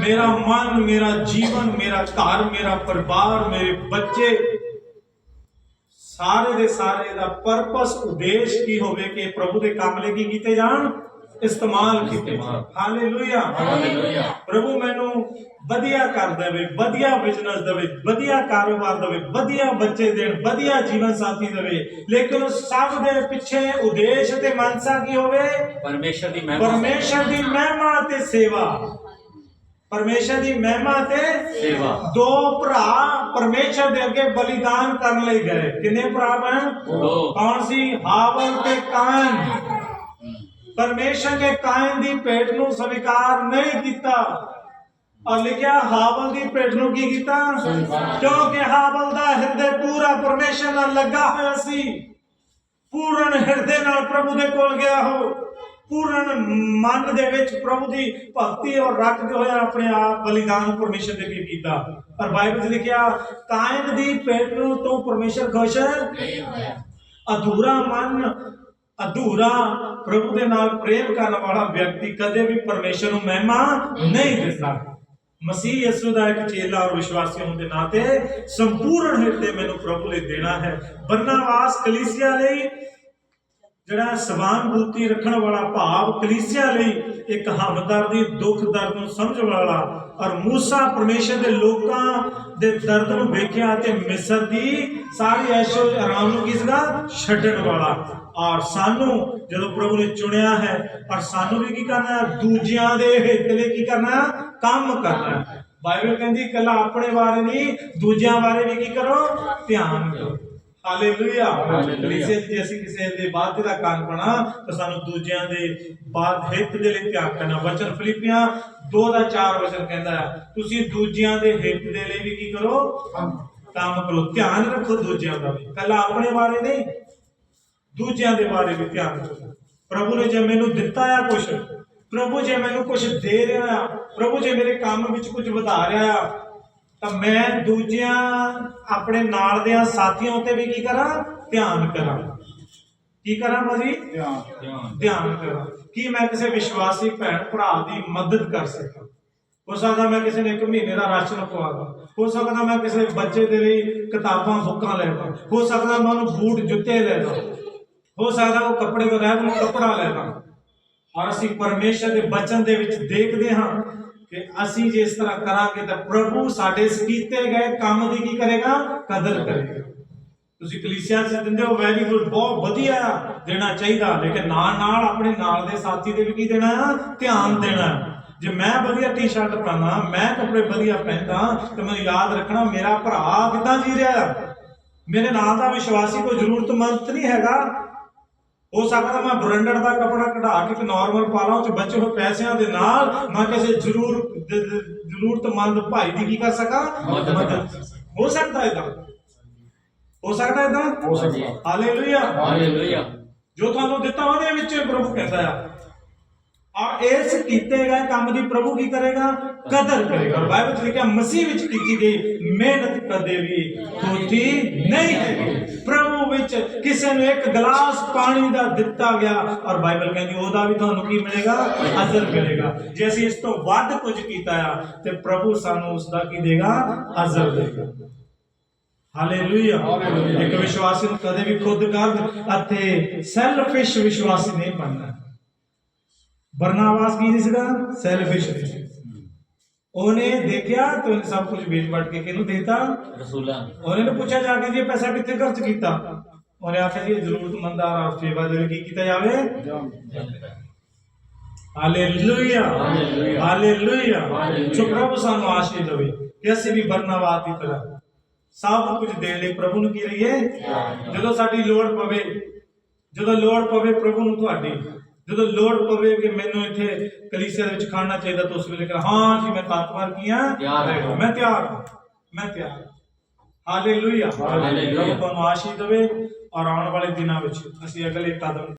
ਮੇਰਾ ਮਨ ਮੇਰਾ ਜੀਵਨ ਮੇਰਾ ਘਰ ਮੇਰਾ ਪਰਿਵਾਰ ਮੇਰੇ ਬੱਚੇ। ਸਾਰੇ ਦੇ ਸਾਰੇ ਦਾ ਪਰਪਸ ਉਦੇਸ਼ ਕੀ ਹੋਵੇ ਕਿ ਪ੍ਰਭੂ ਦੇ ਕੰਮ ਲਈ ਕੀ ਕੀਤੇ ਜਾਣ? ਇਸਤੇਮਾਲ ਕੀਤੇ ਜਾਣ। ਹਾਲੇਲੂਇਆ ਹਾਲੇਲੂਇਆ ਪ੍ਰਭੂ ਮੈਨੂੰ ਵਧੀਆ ਕਰ ਦੇਵੇ ਵਧੀਆ ਬਿਜ਼ਨਸ ਦੇਵੇ ਵਧੀਆ ਕਾਰੋਬਾਰ ਦੇਵੇ ਵਧੀਆ ਬੱਚੇ ਦੇਣ ਵਧੀਆ ਜੀਵਨ ਸਾਥੀ ਦੇਵੇ। ਲੇਕਿਨ ਉਸ ਸਭ ਦੇ ਪਿੱਛੇ ਉਦੇਸ਼ ਤੇ ਮਨਸਾ ਕੀ ਹੋਵੇ? ਪਰਮੇਸ਼ਰ ਦੀ ਮਹਿਮਾ। ਪਰਮੇਸ਼ਰ ਦੀ ਮਹਿਮਾ ਤੇ ਸੇਵਾ। ਪਰਮੇਸ਼ਰ ਦੀ ਮਹਿਮਾ ਤੇ ਸੇਵਾ। ਦੋ ਭਰਾ ਪਰਮੇਸ਼ਰ ਦੇ ਅੱਗੇ ਬਲੀਦਾਨ ਕਰਨ ਲਈ ਗਏ। ਕਿੰਨੇ ਭਰਾ ਹਨ ਦੋ। ਕੌਣ ਸੀ? ਹਾਵਲ ਤੇ ਕਾਨ ਪਰਮੇਸ਼ਰ ਨੇ ਕਾਇਨ ਦੀ ਭੇਟ ਨੂੰ ਸਵੀਕਾਰ ਨਹੀਂ ਕੀਤਾ। ਔਰ ਲਿਖਿਆ ਹਾਵਲ ਦੀ ਭੇਟ ਨੂੰ ਕੀ ਕੀਤਾ? ਕਿਉਂਕਿ ਹਾਵਲ ਦਾ ਹਿਰਦੇ ਪੂਰਾ ਪਰਮੇਸ਼ਰ ਨਾਲ ਲੱਗਾ ਹੋਇਆ ਸੀ। ਪੂਰਨ ਹਿਰਦੇ ਨਾਲ ਪ੍ਰਭੂ ਦੇ ਕੋਲ ਗਿਆ ਹੋ ਪੂਰਨ ਮਨ ਦੇ ਵਿੱਚ ਪ੍ਰਭੂ ਦੀ ਭਗਤੀ ਔਰ ਰੱਖਦੇ ਹੋਏ ਆਪਣੇ ਆਪ ਬਲੀਦਾਨ ਪ੍ਰਮੇਸ਼ਰ ਦੇ ਅੱਗੇ ਕੀਤਾ। ਪਰ ਬਾਈਬਲ 'ਚ ਲਿਖਿਆ ਕਾਇਨ ਦੀ ਭੇਟ ਨੂੰ ਤੋਂ ਪਰਮੇਸ਼ਰ ਖੁਸ਼ ਨਹੀਂ ਹੋਇਆ। ਅਧੂਰਾ ਮਨ ਅਧੂਰਾ ਪ੍ਰਭੂ ਦੇ ਨਾਲ ਪ੍ਰੇਮ ਕਰਨ ਵਾਲਾ ਵਿਅਕਤੀ ਕਦੇ ਵੀ ਪਰਮੇਸ਼ਰ ਨੂੰ ਮਹਿਮਾ ਨਹੀਂ ਦਿੰਦਾ ਮਸੀਹ ਯਿਸੂ ਦਾ ਇੱਕ ਚੇਲਾ ਔਰ ਵਿਸ਼ਵਾਸੀ ਹੋਣ ਦੇ ਨਾਤੇ ਸੰਪੂਰਨ ਹਿਰਦੇ ਮੈਨੂੰ ਪ੍ਰਭੂ ਲਈ ਦੇਣਾ ਹੈ। ਬਰਨਾਵਾਸ ਕਲੀਸਿਆ ਲਈ ਜਿਹੜਾ ਸਵਾਨਭੂਤੀ ਰੱਖਣ ਵਾਲਾ ਭਾਵ ਕਲੀਸਿਆ ਲਈ ਇੱਕ ਹਮਦਰਦੀ ਦੁੱਖ ਦਰਦ ਨੂੰ ਸਮਝਣ ਵਾਲਾ ਔਰ ਮੂਸਾ ਪਰਮੇਸ਼ਰ ਦੇ ਲੋਕਾਂ ਦੇ ਦਰਦ ਨੂੰ ਵੇਖਿਆ ਤੇ ਮਿਸਰ ਦੀ ਸਾਰੀ ਐਸ਼ੋ ਆਰਾਮ ਨੂੰ ਕਿਸਦਾ ਛੱਡਣ ਵਾਲਾ। ਔਰ ਸਾਨੂੰ ਜਦੋਂ ਪ੍ਰਭੂ ਨੇ ਚੁਣਿਆ ਹੈ, ਔਰ ਸਾਨੂੰ ਵੀ ਕੀ ਕਰਨਾ ਦੂਜਿਆਂ ਦੇ ਹਿੱਤ ਲਈ ਕੀ ਕਰਨਾ ਕੰਮ ਕਰਨਾ ਬਾਈਬਲ ਕਹਿੰਦੀ ਕੱਲਾ ਆਪਣੇ ਬਾਰੇ ਨਹੀਂ, ਦੂਜਿਆਂ ਬਾਰੇ ਵੀ ਕੀ ਕਰੋ? ਧਿਆਨ ਦਿਓ ਹਾਲੇਲੂਇਆ ਹਾਲੇਲੂਇਆ। ਜੇ ਅਸੀਂ ਕਿਸੇ ਦੇ ਬਾਤ ਦਾ ਕੰਮ ਬਣਾ ਤਾਂ ਸਾਨੂੰ ਦੂਜਿਆਂ ਦੇ ਬਾਤ ਹਿੱਤ ਦੇ ਲਈ ਧਿਆਨ ਕਰਨਾ। ਵਚਨ ਫਿਲਿੱਪੀਆਂ 2 ਦਾ 4 ਵਚਨ ਕਹਿੰਦਾ ਹੈ ਤੁਸੀਂ ਦੂਜਿਆਂ ਦੇ ਹਿੱਤ ਦੇ ਲਈ ਵੀ ਕੀ ਕਰੋ? ਕੰਮ ਕਰੋ। ਧਿਆਨ ਰੱਖੋ ਦੂਜਿਆਂ ਦਾ ਵੀ। ਕੱਲਾ ਆਪਣੇ ਬਾਰੇ ਨਹੀਂ ਦੂਜਿਆਂ ਦੇ ਬਾਰੇ ਵੀ ਧਿਆਨ ਰੱਖੋ। ਪ੍ਰਭੂ ਨੇ ਜੇ ਮੈਨੂੰ ਦਿੱਤਾ ਆ ਕੁਝ ਪ੍ਰਭੂ ਜੇ ਮੈਨੂੰ ਕੁਝ ਦੇ ਰਿਹਾ ਆ ਪ੍ਰਭੂ ਜੇ ਮੇਰੇ ਕੰਮ ਵਿੱਚ ਕੁਝ ਵਧਾ ਰਿਹਾ ਆ ਤਾਂ ਮੈਂ ਦੂਜਿਆਂ ਆਪਣੇ ਨਾਲ ਦੇ ਸਾਥੀਆਂ ਉੱਤੇ ਵੀ ਕੀ ਕਰਾਂ? ਧਿਆਨ ਕਰਾਂ। ਕੀ ਕਰਾਂ ਭਾਜੀ? ਧਿਆਨ। ਧਿਆਨ ਕਰਾਂ। ਕੀ ਮੈਂ ਕਿਸੇ ਵਿਸ਼ਵਾਸੀ ਭੈਣ ਭਰਾ ਦੀ ਮਦਦ ਕਰ ਸਕਾਂ? ਹੋ ਸਕਦਾ ਮੈਂ ਕਿਸੇ ਨੇ ਇੱਕ ਮਹੀਨੇ ਦਾ ਰਾਸ਼ਨ ਪਵਾਦਾ ਹੋ ਸਕਦਾ ਮੈਂ ਕਿਸੇ ਬੱਚੇ ਦੇ ਲਈ ਕਿਤਾਬਾਂ ਬੁੱਕਾਂ ਲੈ ਦਾਂ। ਹੋ ਸਕਦਾ ਮੈਂ ਉਹਨੂੰ ਬੂਟ ਜੁੱਤੇ ਲੈ ਦਾਂ। ਹੋ ਸਕਦਾ ਉਹ ਕੱਪੜੇ ਬਗੈਰ ਨੂੰ ਕੱਪੜਾ ਲੈ ਦਾਂ। ਔਰ ਅਸੀਂ ਪਰਮੇਸ਼ਰ ਦੇ ਬਚਨ ਦੇ ਵਿੱਚ ਦੇਖਦੇ ਹਾਂ ਕਿ ਅਸੀਂ ਜੇ ਇਸ ਤਰ੍ਹਾਂ ਕਰਾਂਗੇ ਤਾਂ ਪ੍ਰਭੂ ਸਾਡੇ ਕੀਤੇ ਗਏ ਕੰਮ ਦੀ ਕੀ ਕਰੇਗਾ? ਕਦਰ ਕਰੇਗਾ। ਤੁਸੀਂ ਕਲੀਸਿਆ 'ਚ ਦਿੰਦੇ ਹੋ ਵੈਰੀ ਗੁੱਡ ਬਹੁਤ ਵਧੀਆ ਦੇਣਾ ਚਾਹੀਦਾ। ਲੇਕਿਨ ਨਾਲ ਨਾਲ ਆਪਣੇ ਨਾਲ ਦੇ ਸਾਥੀ ਦੇ ਵੀ ਕੀ ਦੇਣਾ? ਆ ਧਿਆਨ ਦੇਣਾ। ਜੇ ਮੈਂ ਵਧੀਆ ਟੀ-ਸ਼ਰਟ ਪਾਣਾ ਮੈਂ ਕੱਪੜੇ ਵਧੀਆ ਪਹਿਨਦਾ, ਤਾਂ ਮੈਨੂੰ ਯਾਦ ਰੱਖਣਾ, ਮੇਰਾ ਭਰਾ ਕਿੱਦਾਂ ਜੀ ਰਿਹਾ? ਮੇਰੇ ਨਾਲ ਦਾ ਵਿਸ਼ਵਾਸੀ ਕੋਈ ਜ਼ਰੂਰਤਮੰਦ ਨਹੀਂ ਹੈਗਾ। ਹੋ ਸਕਦਾ ਮੈਂ ਬ੍ਰਾਂਡਡ ਦਾ ਕੱਪੜਾ ਕਢਾ ਕੇ ਇੱਕ ਨਾਰਮਲ ਪਾ ਲਾਂ ਉਹ ਚ ਬਚੇ ਹੋਏ ਪੈਸਿਆਂ ਦੇ ਨਾਲ ਮੈਂ ਕਿਸੇ ਜ਼ਰੂਰ ਜ਼ਰੂਰਤਮੰਦ ਭਾਈ ਦੀ ਕੀ ਕਰ ਸਕਾਂ। ਮਦਦ ਹੋ ਸਕਦਾ ਇਦਾਂ ਹੋ ਸਕਦਾ ਇਦਾਂ ਹੋ ਸਕਦਾ। ਹਾਲੇਲੂਇਆ। ਹਾਲੇਲੂਇਆ। ਜੋ ਤੁਹਾਨੂੰ ਦਿੱਤਾ ਉਹਦੇ ਵਿੱਚ ਪ੍ਰਭੂ ਕਹਿੰਦਾ ਆ। ਔਰ ਇਸ ਕੀਤੇ ਗਏ ਕੰਮ ਦੀ ਪ੍ਰਭੂ ਕੀ ਕਰੇਗਾ? ਕਦਰ ਕਰੇਗਾ। ਬਾਈਬਲ ਚ ਲਿਖਿਆ ਮਸੀਹ ਵਿੱਚ ਕੀਤੀ ਗਈ ਮਿਹਨਤ ਕਦੇ ਵੀ ਥੋਥੀ ਨਹੀਂ ਹੈ ਪ੍ਰਭੂ ਵਿੱਚ ਕਿਸੇ ਨੂੰ ਇੱਕ ਗਲਾਸ ਪਾਣੀ ਦਾ ਦਿੱਤਾ ਗਿਆ। ਔਰ ਬਾਈਬਲ ਕਹਿੰਦੀ ਉਹਦਾ ਵੀ ਤੁਹਾਨੂੰ ਕੀ ਮਿਲੇਗਾ? ਅਜ਼ਰ ਮਿਲੇਗਾ। ਜੇ ਅਸੀਂ ਇਸ ਤੋਂ ਵੱਧ ਕੁਝ ਕੀਤਾ ਆ ਤੇ ਪ੍ਰਭੂ ਸਾਨੂੰ ਉਸ ਦਾ ਕੀ ਦੇਗਾ? ਅਜ਼ਰ ਦੇਗਾ। ਹਾਲੇਲੂਇਆ ਇੱਕ ਵਿਸ਼ਵਾਸੀ ਨੂੰ ਕਦੇ ਵੀ ਖੁਦਗਰਦ ਅਤੇ ਸੈਲਫਿਸ਼ ਵਿਸ਼ਵਾਸੀ ਨਹੀਂ ਬਣਨਾ। ਬਰਨਾਵਾਸ ਕੀ ਸੀਗਾ? ਸੈਲਫਿਸ਼ ਉਹਨੇ ਦੇਖਿਆ ਤੇ ਸਭ ਕੁਝ ਵੇਚ ਵਟ ਕੇ ਕਿਹਨੂੰ ਦੇਤਾ? ਰਸੂਲਾਂ ਉਹਨੇ ਨੂੰ ਪੁੱਛਿਆ ਜਾ ਕੇ ਜੀ ਪੈਸਾ ਕਿੱਥੇ ਖਰਚ ਕੀਤਾ? ਉਹਨੇ ਆਖਿਆ ਜੀ ਜ਼ਰੂਰਤਮੰਦਾਂ ਔਰ ਸੇਵਾ ਦੇ ਲਈ ਕੀ ਕੀਤਾ ਜਾਵੇ? ਹਾਲੇਲੂਇਆ। ਹਾਲੇਲੂਇਆ। ਸੋ ਪ੍ਰਭੂ ਸਾਨੂੰ ਆਸ਼ੀਰਵਾਦ ਦੇਵੇ ਕਿ ਅਸੀਂ ਵੀ ਬਰਨਾਵਾਸ ਦੀ ਤਰ੍ਹਾਂ ਸਭ ਕੁਝ ਦੇਣ ਲਈ ਪ੍ਰਭੂ ਨੂੰ ਕੀ ਰਹੀਏ? ਜਦੋਂ ਸਾਡੀ ਲੋੜ ਪਵੇ ਜਦੋਂ ਲੋੜ ਪਵੇ ਪ੍ਰਭੂ ਨੂੰ ਤੁਹਾਡੀ। ਜਦੋਂ ਲੋੜ ਪਵੇ ਕਿ ਮੈਨੂੰ ਇੱਥੇ ਕਲੀਸਿਆ ਦੇ ਵਿੱਚ ਖਾਣਾ ਚਾਹੀਦਾ ਤਾਂ ਉਸ ਵੇਲੇ ਕਹਾਂ ਹਾਂ ਜੀ ਮੈਂ ਤਾਤਵਾਰ ਕੀ ਹਾਂ। ਮੈਂ ਤਿਆਰ ਹਾਂ ਮੈਂ ਤਿਆਰ ਹਾਂ ਹਾਲੇਲੂਇਆ ਹਾਲੇਲੂਇਆ। ਤੁਹਾਨੂੰ ਦੇਵੇ ਔਰ ਆਉਣ ਵਾਲੇ ਦਿਨਾਂ ਵਿੱਚ ਅਸੀਂ ਅਗਲੇ ਕਦਮ